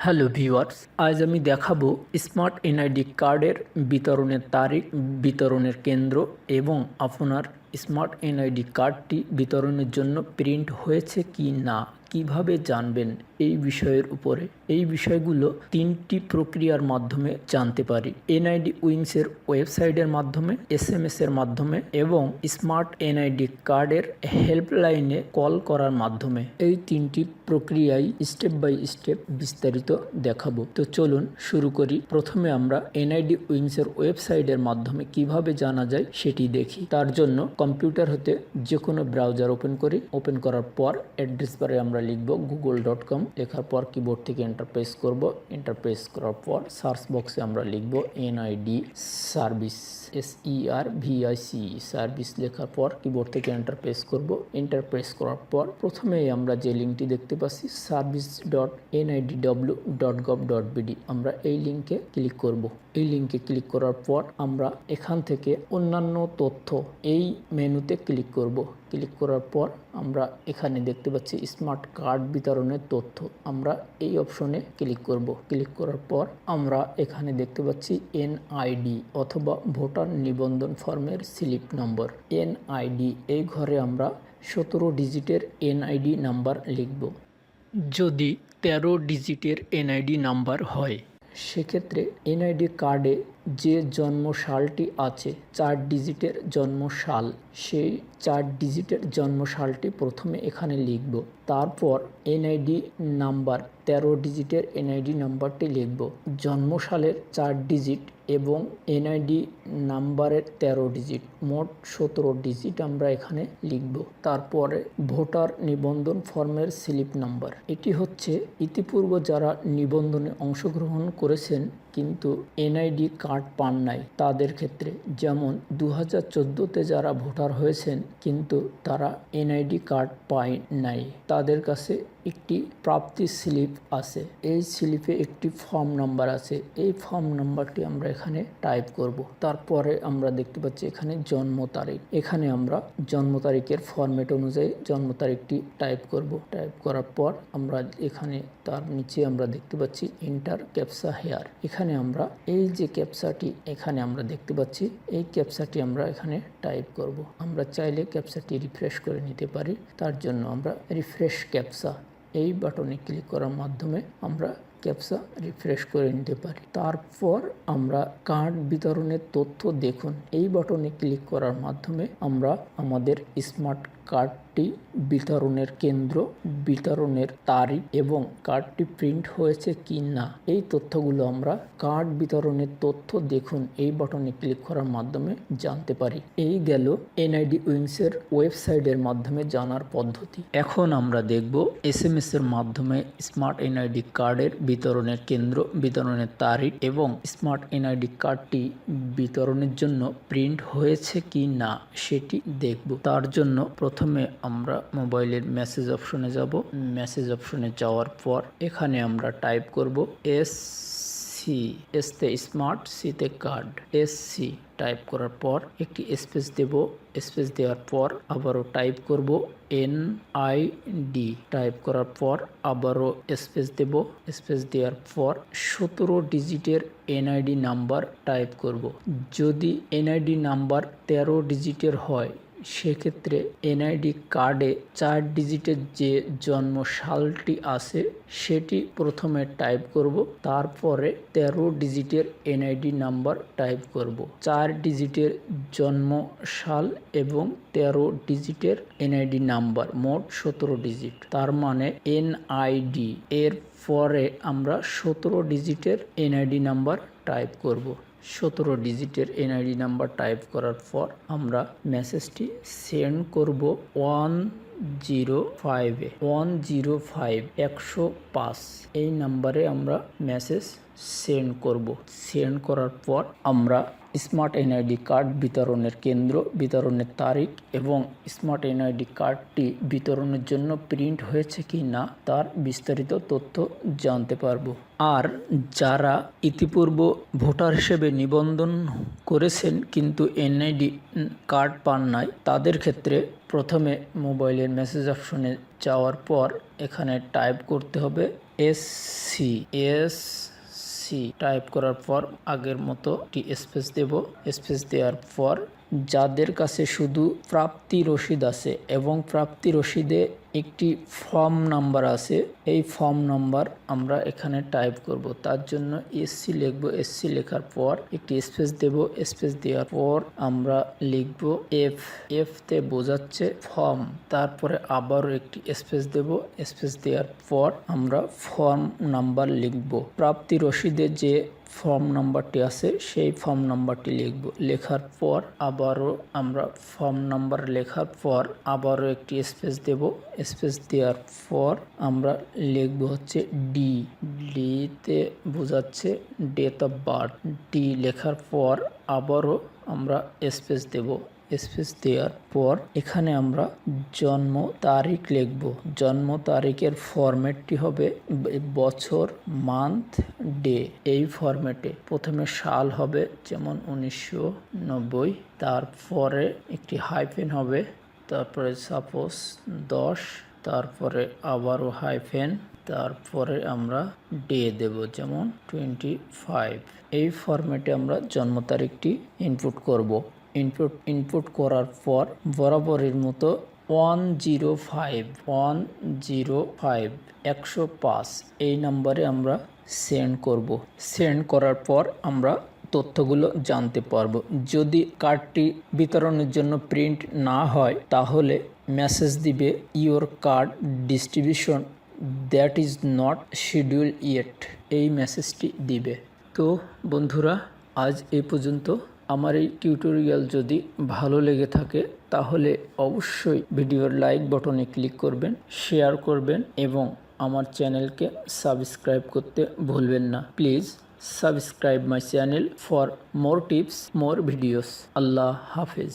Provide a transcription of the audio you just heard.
Hello viewers আজ আমি দেখাবো স্মার্ট এনআইডি কার্ডের বিতরণের তারিখ বিতরণের কেন্দ্র এবং আপনার স্মার্ট এনআইডি কার্ডটি বিতরণের জন্য প্রিন্ট হয়েছে কি না, কীভাবে জানবেন এই বিষয়ের উপরে? এই বিষয়গুলো তিনটি প্রক্রিয়ার মাধ্যমে জানতে পারি। এনআইডি উইংসের ওয়েবসাইটের মাধ্যমে এস এম এর মাধ্যমে এবং স্মার্ট এনআইডি কার্ডের হেল্পলাইনে কল করার মাধ্যমে। এই তিনটি প্রক্রিয়ায় স্টেপ বাই স্টেপ বিস্তারিত দেখাবো। তো চলুন শুরু করি। প্রথমে আমরা এনআইডি উইংসের ওয়েবসাইটের মাধ্যমে কীভাবে জানা যায় সেটি দেখি। তার জন্য কম্পিউটার হতে যে কোনো ব্রাউজার ওপেন করি। ওপেন করার পর অ্যাড্রেস বারে আমরা লিখব গুগল ডট কম লেখার পর কিবোর্ড থেকে এন্টারপ্রেস করব। এন্টারপ্রেস করার পর সার্চ বক্সে আমরা লিখব NID service S R VIC service লেখার পর কিবোর্ড থেকে এন্টারপ্রেস করব। এন্টারপ্রেস করার পর প্রথমেই আমরা যে লিঙ্কটি দেখতে পাচ্ছি service dot NID W dot gov dot BD আমরা এই লিঙ্কে ক্লিক করব। এই লিঙ্কে ক্লিক করার পর আমরা এখান থেকে অন্যান্য তথ্য এই মেনুতে ক্লিক করব। ক্লিক করার পর আমরা এখানে দেখতে পাচ্ছি স্মার্ট কার্ড বিতরণের তথ্য। আমরা এই অপশনে ক্লিক করব। ক্লিক করার পর আমরা এখানে দেখতে পাচ্ছি এনআইডি অথবা ভোটার নিবন্ধন ফর্মের স্লিপ নম্বর। এনআইডি, এই ঘরে আমরা সতেরো ডিজিটের এনআইডি নাম্বার লিখব। যদি তেরো ডিজিটের এনআইডি নাম্বার হয় সেক্ষেত্রে এনআইডি কার্ডে যে জন্মসালটি আছে, চার ডিজিটের জন্মশাল সেই চার ডিজিটের জন্মসালটি প্রথমে এখানে লিখব। তারপর এনআইডি নাম্বার তেরো ডিজিটের এনআইডি নাম্বারটি লিখব। জন্ম সালের চার ডিজিট এবং এনআইডি নাম্বারের তেরো ডিজিট। মোট সতেরো ডিজিট আমরা এখানে লিখব। তারপরে ভোটার নিবন্ধন ফর্মের স্লিপ নাম্বার। এটি হচ্ছে ইতিপূর্ব যারা নিবন্ধনে অংশগ্রহণ করেছেন কিন্তু এনআইডি কার্ড পান নাই। তাদের ক্ষেত্রে যেমন দু হাজার চোদ্দোতে যারা ভোটার হয়েছেন, কিন্তু তারা এনআইডি কার্ড পায় নাই। তাদের কাছে একটি প্রাপ্তি স্লিপ আছে। এই স্লিপে একটি ফর্ম নাম্বার আছে। এই ফর্ম নাম্বারটি আমরা এখানে টাইপ করব। তারপরে আমরা দেখতে পাচ্ছি এখানে জন্ম তারিখ। এখানে আমরা জন্ম তারিখের ফরম্যাট অনুযায়ী জন্ম তারিখটি টাইপ করব। টাইপ করার পর আমরা এখানে তার নিচে আমরা দেখতে পাচ্ছি ইন্টার ক্যাপসা হেয়ার এখানে আমরা এই যে ক্যাপসাটি এখানে আমরা দেখতে পাচ্ছি, এই ক্যাপসাটি আমরা এখানে টাইপ করব। আমরা চাইলে ক্যাপসাটি রিফ্রেশ করে নিতে পারি। তার জন্য আমরা রিফ্রেশ ক্যাপসা এই বাটনে ক্লিক করার মাধ্যমে আমরা ক্যাপসা রিফ্রেশ করে নিতে পারি। তারপর আমরা কার্ড বিতরণের তথ্য দেখুন। এই বাটনে ক্লিক করার মাধ্যমে আমরা আমাদের স্মার্ট কার্ডটি বিতরণের কেন্দ্র, বিতরণের তারিখ এবং কার্ডটি প্রিন্ট হয়েছে কি না, এই তথ্যগুলো আমরা কার্ড বিতরণের তথ্য দেখুন। এই বাটনে ক্লিক করার মাধ্যমে জানতে পারি। এই গেল এনআইডি উইংসের ওয়েবসাইটের মাধ্যমে জানার পদ্ধতি। এখন আমরা দেখব এস এম এর মাধ্যমে স্মার্ট এনআইডি কার্ডের বিতরণের কেন্দ্র, বিতরণের তারিখ এবং স্মার্ট এনআইডি কার্ডটি বিতরণের জন্য প্রিন্ট হয়েছে কি না সেটি দেখব। তার জন্য প্রথমে আমরা মোবাইলের মেসেজ অপশনে যাব। মেসেজ অপশনে যাওয়ার পর এখানে আমরা টাইপ করব এস সি, এসতে স্মার্ট সিতে কার্ড এস সি টাইপ করার পর একটি স্পেস দেব। স্পেস দেওয়ার পর আবারও টাইপ করব এন আই ডি। টাইপ করার পর আবারও স্পেস দেব। স্পেস দেওয়ার পর সতেরো ডিজিটের এনআইডি নাম্বার টাইপ করব। যদি এনআইডি নাম্বার তেরো ডিজিটের হয় সেক্ষেত্রে এনআইডি কার্ডে চার ডিজিটের যে জন্ম সালটি আছে, সেটি প্রথমে টাইপ করব, তারপরে তেরো ডিজিটের এনআইডি নাম্বার টাইপ করব। চার ডিজিটের জন্ম সাল এবং তেরো ডিজিটের এনআইডি নাম্বার, মোট সতেরো ডিজিট। তার মানে এনআইডি এর পরে আমরা সতেরো ডিজিটের এনআইডি নাম্বার টাইপ করব। সতেরো ডিজিটের এনআইডি নাম্বার টাইপ করার পর আমরা মেসেজটি সেন্ড করব ওয়ান জিরো ফাইভে ওয়ান জিরো ফাইভ একশো পাঁচ। এই নাম্বারে আমরা মেসেজ সেন্ড করব। সেন্ড করার পর আমরা স্মার্ট এনআইডি কার্ড বিতরণের কেন্দ্র, বিতরণের তারিখ এবং স্মার্ট এনআইডি কার্ডটি বিতরণের জন্য প্রিন্ট হয়েছে কি না তার বিস্তারিত তথ্য জানতে পারব। আর যারা ইতিপূর্ব ভোটার হিসেবে নিবন্ধন করেছেন কিন্তু এনআইডি কার্ড পান নাই, তাদের ক্ষেত্রে প্রথমে মোবাইলের মেসেজ অপশনে যাওয়ার পর এখানে টাইপ করতে হবে S C S C type করার পর আগের মতো একটি স্পেস দেব। স্পেস দেওয়ার পর যাদের কাছে শুধু প্রাপ্তি রসিদ আছে এবং প্রাপ্তি রসিদে একটি ফর্ম নাম্বার আছে, এই ফর্ম নাম্বার আমরা এখানে টাইপ করব। তার জন্য এসসি লিখব। এসসি লেখার পর একটি স্পেস দেব। স্পেস দেওয়ার পর আমরা লিখব এফ। এফ তে বোঝাচ্ছে ফর্ম। তারপরে আবারও একটি স্পেস দেব। স্পেস দেওয়ার পর আমরা ফর্ম নাম্বার লিখব। প্রাপ্তি রসিদে যে ফর্ম নাম্বারটি আছে, সেই ফর্ম নাম্বারটি লিখব, লেখার পর আবারও আমরা ফর্ম নাম্বার লেখার পর আবারও একটি স্পেস দেব। স্পেস দেওয়ার পর আমরা লিখব হচ্ছে ডি ডিতে বোঝাচ্ছে ডেট অফ বার্থ ডি লেখার পর আবারও আমরা স্পেস দেব। স্পেস দেওয়ার পর এখানে আমরা জন্ম তারিখ লিখব। জন্ম তারিখের ফরম্যাটটি হবে বছর মান্থ ডে এই ফরম্যাটে। প্রথমে সাল হবে, যেমন উনিশশো নব্বই। তারপরে একটি হাইফেন হবে, তারপরে সাপোজ দশ, তারপরে আবারও হাইফেন তারপরে আমরা ডে দেব, যেমন টোয়েন্টি ফাইভ এই ফরম্যাটে আমরা জন্ম তারিখটি ইনপুট করব। ইনপুট ইনপুট করার পর বরাবরের মতো one zero five one zero five একশো পাঁচ এই নাম্বারে আমরা সেন্ড করব। সেন্ড করার পর আমরা তথ্যগুলো জানতে পারব। যদি কার্ডটি বিতরণের জন্য প্রিন্ট না হয়, তাহলে মেসেজ দিবে your card distribution that is not schedule yet এই মেসেজটি দিবে। তো বন্ধুরা, আজ এই পর্যন্ত। আমার এই টিউটোরিয়াল যদি ভালো লেগে থাকে, তাহলে অবশ্যই ভিডিওর লাইক বটনে ক্লিক করবেন শেয়ার করবেন এবং আমার চ্যানেলকে সাবস্ক্রাইব করতে ভুলবেন না। Please subscribe my channel for more tips more videos আল্লাহ হাফেজ।